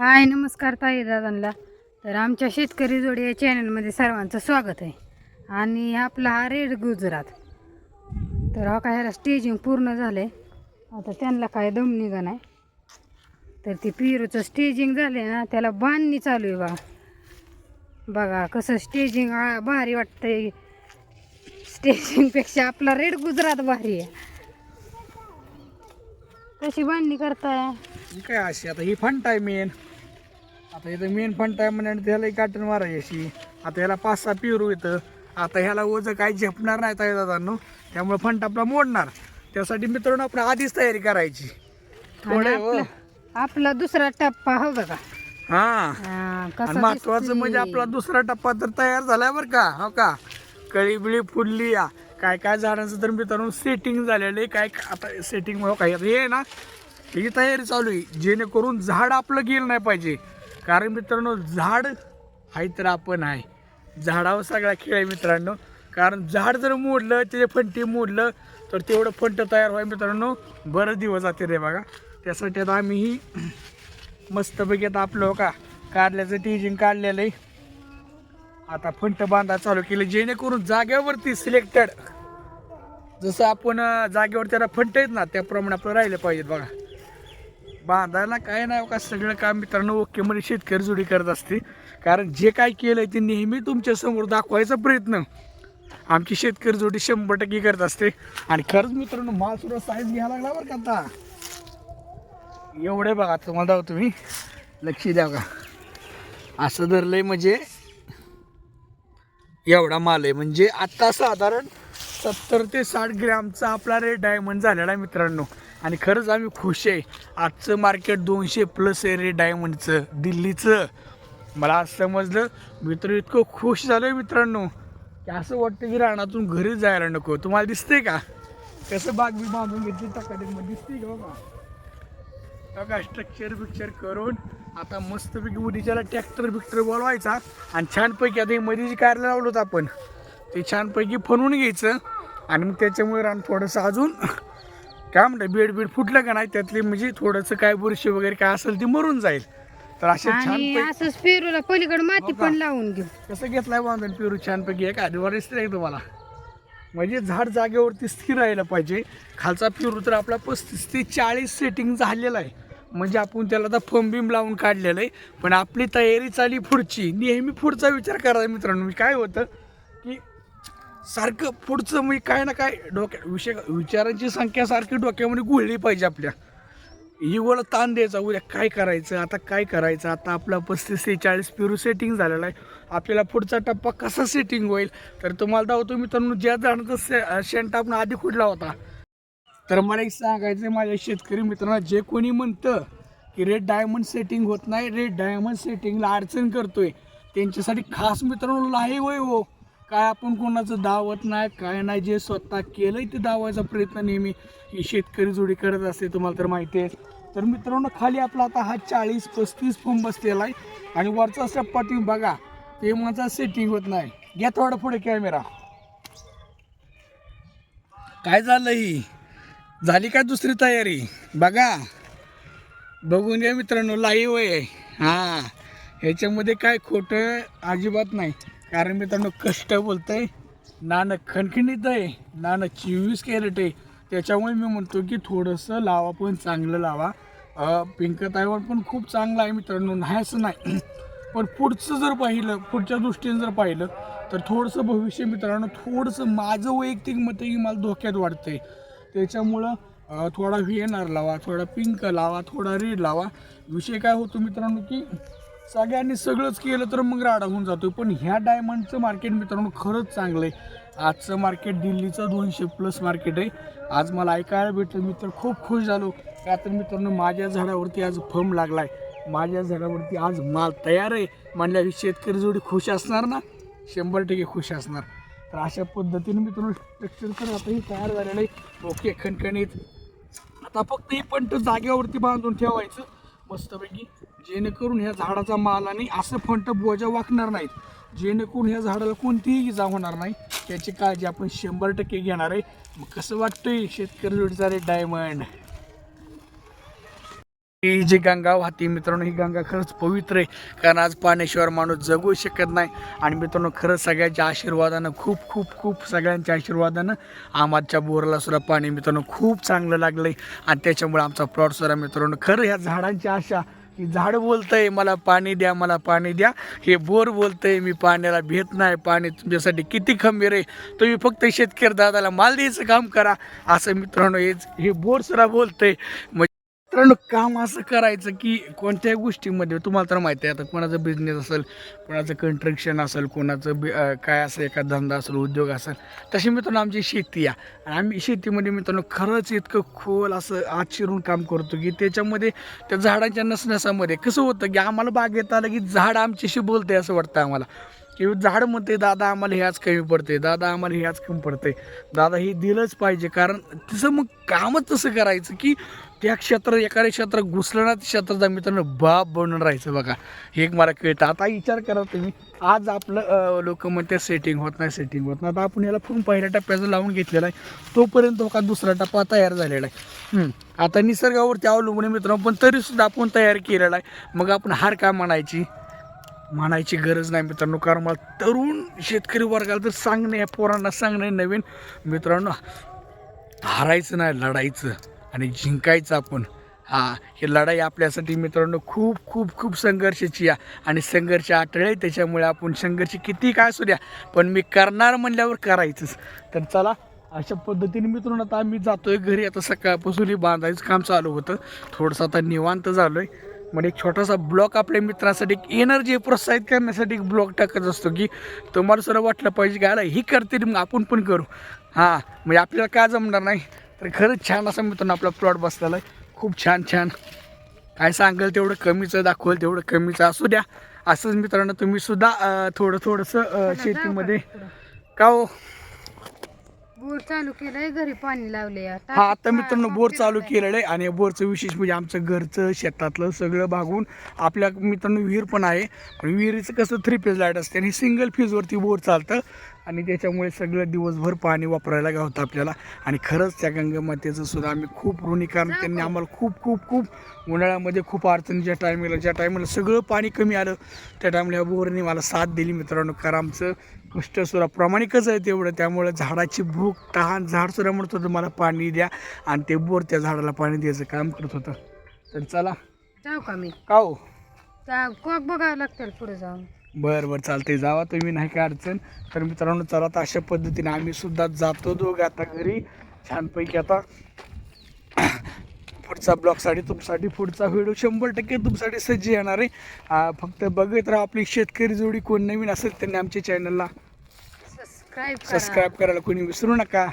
हाय नमस्कार ताई दादांना. तर आमच्या शेतकरी जोडी या चॅनलमध्ये सर्वांचं स्वागत आहे. आणि आपला हा रेड गुजरात. तर हा काय ह्याला स्टेजिंग पूर्ण झालं आहे आता त्यांना काय दम निघा नाही. तर ती पिरूचं स्टेजिंग झाले ना त्याला बांधणी चालू आहे बघा बघा कसं स्टेजिंग भारी वाटतंय. स्टेजिंगपेक्षा आपला रेड गुजरात भारी आहे. कशी बांधणी करताय? काय अशी आता ही फंट आहे. मेन आता इथं मेन फंट आहे म्हणजे त्याला एक काटून मारायची आता ह्याला पाच सहा पिरू येतं आता ह्याला ओझं काही झेपणार नाही ताई दादांनो. त्यामुळे फंट आपला मोडणार. त्यासाठी मित्रांनो आपण आधीच तयारी करायची. थोडे हो. आपला दुसरा टप्पा हो बघा हा. हा, महत्वाचं. म्हणजे आपला दुसरा टप्पा तर तयार झालाय बरं का? हो का? कळी बिळी फुडली या. काय काय झाडांचं तर मित्रांनो सेटिंग झालेलं आहे. काय आता सेटिंग काय हे ना ही तयारी चालू आहे. जेणेकरून झाड आपलं गेलं नाही पाहिजे. कारण मित्रांनो झाड आहे तर आपण आहे. झाडावर सगळा खेळ आहे मित्रांनो. कारण झाड जर मोडलं त्याचे फंटी मोडलं तर तेवढं फंट तयार व्हाय मित्रांनो बरं दिवस जाते रे बघा. त्यासाठी आता आम्ही ही मस्तपैकी आता आपलं हो का कारल्याचं टीजिंग काढलेलं आहे. आता फंट बांधा चालू केलं जेणेकरून जागेवरती सिलेक्टेड जसं आपण जागेवर त्याला फंट आहेत ना त्याप्रमाणे आपलं राहिलं पाहिजेत बघा. बांधायला काय नाही का सगळं काम मित्रांनो ओके म्हणजे शेतकरी जोडी करत असते. कारण जे काय केलं ते नेहमी तुमच्यासमोर दाखवायचा प्रयत्न. आमची शेतकरी जोडी शंभर टक्के करत असते. आणि खरंच मित्रांनो माल सुद्धा साईज घ्यायला लागला बरं का आता. एवढे बघा तुम्हाला जाऊ तुम्ही लक्ष द्या का असं धरलंय म्हणजे एवढा माल आहे. म्हणजे आत्ता साधारण सत्तर ते साठ ग्रॅमचा आपला रेट डायमंड झालेला आहे मित्रांनो. आणि खरंच आम्ही खुश आहे. आजचं मार्केट दोनशे प्लस आहे रे डायमंडचं दिल्लीचं. मला आज समजलं. मित्र इतकं खुश झालं आहे मित्रांनो की असं वाटतं की रानातून घरी जायला नको. तुम्हाला दिसते का? कसं बाग मी बांधून घेतली मग दिसते का बाबा? बघा स्ट्रक्चर बिक्चर करून आता मस्तपैकी उडीच्याला ट्रॅक्टर बिक्टर बोलवायचा आणि छानपैकी आता मध्ये जी कार्य लावलं होतं आपण ते छानपैकी फनवून घ्यायचं आणि मग त्याच्यामुळे रान थोडंसं अजून काय म्हणतं बेड बेड फुटलं का नाही त्यातली म्हणजे थोडंसं काय बुरशी वगैरे काय असेल ती मरून जाईल. तर असे आणि असंच पेरूला पलीकडे माती हो? पण लावून घेऊ. कसं घेतलाय बांधून पिरू? छानपैकी एक दिसतंय का तुम्हाला. म्हणजे झाड जागेवरती स्थिर राहायला पाहिजे. खालचा पिरू तर आपला पस्तीस ते चाळीस सेटिंग झालेला आहे. म्हणजे आपण त्याला आता फम बिम लावून काढलेलं आहे. पण आपली तयारी चाली पुढची. नेहमी पुढचा विचार करायचा मित्रांनो. मी काय होतं सारखं पुढचं मी काय ना काय डोक्या विषय विचारांची संख्या सारखी डोक्यामध्ये गुळली पाहिजे आपल्या. इवळ ताण द्यायचा उद्या काय करायचं आता काय करायचं आता आपला पस्तीस ते चाळीस पिरू सेटिंग झालेला आहे. आपल्याला पुढचा टप्पा कसा सेटिंग होईल? तर तुम्हाला दावतो मित्रांनो ज्या झाडाचा से शेंट आपण आधी कुठला होता. तर मला एक सांगायचं आहे माझ्या शेतकरी मित्रांना जे कोणी म्हणतं की रेड डायमंड सेटिंग होत नाही रेड डायमंड सेटिंगला अडचण करतोय त्यांच्यासाठी खास मित्रांनो लाईव्ह होय हो. काय आपण कोणाचं दावत नाही काय नाही जे स्वतः केलंय ते दावायचा प्रयत्न नेहमी ही शेतकरी जोडी करत असते तुम्हाला तर माहिती आहे. तर मित्रांनो खाली आपला आता हा चाळीस पस्तीस फॉर्म बसलेला आहे. आणि वरचा टप्पा तुम्ही बघा ते माझा सेटिंग होत नाही. घ्या थोडं पुढे कॅमेरा काय झालं ही? झाली का दुसरी तयारी? बघा. बघून घ्या मित्रांनो लाईव्ह आहे. हां. ह्याच्यामध्ये काय खोटं अजिबात नाही. कारण मित्रांनो कष्ट बोलतंय नाणं खणखणीत आहे नाणं चोवीस कॅरेट आहे. त्याच्यामुळे मी म्हणतो की थोडंसं लावा पण चांगलं लावा. पिंक तायवर पण खूप चांगलं आहे मित्रांनो नाही असं नाही. पण पुढचं जर पाहिलं पुढच्या दृष्टीने जर पाहिलं तर थोडंसं भविष्य मित्रांनो थोडंसं माझं वैयक्तिक मत की मला धोक्यात वाटतंय त्याच्यामुळं थोडा व्ही एन आर लावा थोडा पिंक लावा थोडा रेड लावा. विषय काय होतो मित्रांनो की सगळ्यांनी सगळंच केलं तर मग राडा होऊन जातो पण ह्या डायमंडचं मार्केट मित्रांनो खरंच चांगलं आहे. आजचं मार्केट दिल्लीचं दोनशे प्लस मार्केट आहे. आज मला ऐकायला भेटलं मित्र खूप खुश झालो. का तर मित्रांनो माझ्या झाडावरती आज फम आहे माझ्या झाडावरती आज माल तयार आहे. म्हणल्या शेतकरी जोडी खुश असणार ना? शंभर टक्के खुश असणार. तर अशा पद्धतीने मित्रांनो स्ट्रक्चर तर आताही तयार झालेलं आहे. ओके खणखणीत. आता फक्त ही पंट जागेवरती बांधून ठेवायचं. मस्तपैकी. जेणेकरून ह्या झाडाचा माल आणि असं फंट बोजा वाकणार नाहीत. जेणेकरून ह्या झाडाला कोणतीही इजा होणार नाही. त्याची काळजी आपण शंभर टक्के घेणार आहे. मग कसं वाटतंय? शेतकरी जोडीचा रे डायमंड. ही जी गंगा वाहते मित्रांनो ही गंगा खरंच पवित्र आहे. कारण आज पाण्याशिवाय माणूस जगू शकत नाही. आणि मित्रांनो खरंच सगळ्यांच्या आशीर्वादानं खूप खूप खूप सगळ्यांच्या आशीर्वादानं आमाच्या बोराला सुद्धा पाणी मित्रांनो खूप चांगलं लागलं आहे आणि त्याच्यामुळे आमचा प्लॉट सुद्धा मित्रांनो खरं ह्या झाडांची आशा की झाड बोलतंय मला पाणी द्या मला पाणी द्या. हे बोर बोलतंय मी पाण्याला भेट नाही पाणी तुमच्यासाठी किती खंबीर आहे. तुम्ही फक्त शेतकरी दादाला माल द्यायचं काम करा. असं मित्रांनो हेच हे बोर सुद्धा बोलतंय. मित्रांनो काम असं करायचं की कोणत्याही गोष्टीमध्ये तुम्हाला तर माहिती आहे आता कोणाचं बिझनेस असेल कोणाचं कंस्ट्रक्शन असेल कोणाचं बि काय असेल एखादा धंदा असेल उद्योग असेल तशी मित्रांनो आमची शेती आहे आणि आम्ही शेतीमध्ये मित्रांनो खरंच इतकं खोल असं आत शिरून काम करतो की त्याच्यामध्ये त्या झाडांच्या नसण्यासामध्ये कसं होतं की आम्हाला बागेत आलं की झाड आमच्याशी बोलते असं वाटतं आम्हाला. किंवा झाड म्हणते दादा आम्हाला ह्याच कमी पडते दादा आम्हाला ह्याच कमी पडते दादा हे दिलंच पाहिजे कारण तसं मग कामच तसं करायचं की त्या क्षेत्र एखाद्या क्षेत्रात घुसलं ना त्या क्षेत्राचा मित्रांनो बाप बनून राहायचं बघा. हे एक मला कळतं. आता विचार करा तुम्ही. आज आपलं लोक म्हणते सेटिंग होत नाही सेटिंग होत नाही. आता आपण याला फोन पहिल्या टप्प्याचं लावून घेतलेला आहे. तोपर्यंत का दुसरा टप्पा तयार झालेला आहे. आता निसर्गावरती अवलंबून मित्रांनो पण तरीसुद्धा आपण तयार केलेला आहे. मग आपण हार का म्हणायची? म्हणायची गरज नाही मित्रांनो कारण मला तरुण शेतकरी वर्गाला तर सांगणे या पोरांना सांगणे नवीन. मित्रांनो हारायचं नाही लढायचं आणि जिंकायचं आपण. हा ही लढाई आपल्यासाठी मित्रांनो खूप खूप खूप संघर्षाची या आणि संघर्ष आटळे त्याच्यामुळे आपण संघर्ष किती काय असू द्या पण मी करणार म्हणल्यावर करायचंच. तर चला अशा पद्धतीने मित्रांनो आता आम्ही जातोय घरी. आता सकाळपासून हे बांधायचं काम चालू होतं. थोडंसं आता निवांत झालो आहे म्हणजे एक छोटासा ब्लॉक आपल्या मित्रांसाठी एक एनर्जी प्रोत्साहित करण्यासाठी एक ब्लॉक टाकत असतो की तुम्हाला सुद्धा वाटलं पाहिजे की आला ही करते मग आपण पण करू. हां म्हणजे आपल्याला का जमणार नाही? तर खरंच छान असा मित्रांनो आपला प्लॉट बसलेला आहे. खूप छान छान. काय सांगाल तेवढं कमीचं दाखवाल तेवढं कमीचं असू द्या. असंच मित्रांनो तुम्ही सुद्धा थोडं थोडंसं शेतीमध्ये का हो? बोर चालू केलंय घरी पाणी लावले हा आता मित्रांनो बोर चालू केलेलं आहे आणि या बोरचं विशेष म्हणजे आमचं घरचं शेतातलं सगळं भागून आपल्या मित्रांनो विहीर पण आहे. पण विहिरीचं कसं थ्री फेज लाइट असते आणि सिंगल फेजवरती बोर चालतं. आणि त्याच्यामुळे सगळं दिवसभर पाणी वापरायला गावतं आपल्याला. आणि खरंच त्या गंगामातेचं सुद्धा आम्ही खूप ऋणी कारण त्यांनी आम्हाला खूप खूप खूप उन्हाळ्यामध्ये खूप अडचणीच्या टायमिंगला ज्या टायमिंगला सगळं पाणी कमी आलं त्या टायमिंगला या बोरने मला साथ दिली मित्रांनो. कारण आमचं कष्टसुद्धा प्रामाणिकच आहे तेवढं. त्यामुळे झाडाची भूक तहान झाड सुद्धा म्हणत होतं मला पाणी द्या. आणि ते बोर त्या झाडाला पाणी द्यायचं काम करत होतं. तर चला. जाऊ का मी? का हो? कोक बघावं लागतं पुढे जाऊन. बरं बरं चालतंय. जावा तुम्ही नाही काय अडचण. तर मित्रांनो चला आता अशा पद्धतीने आम्ही सुद्धा जातो दोघं आता घरी. छानपैकी आता पुढचा ब्लॉगसाठी तुमच्यासाठी पुढचा व्हिडिओ शंभर टक्के तुमच्यासाठी सज्ज येणार आहे. फक्त बघत राहा आपली शेतकरी जोडी कोण नवीन असेल त्यांनी आमच्या चॅनलला सबस्क्राईब करा. सबस्क्राईब करायला कोणी विसरू नका.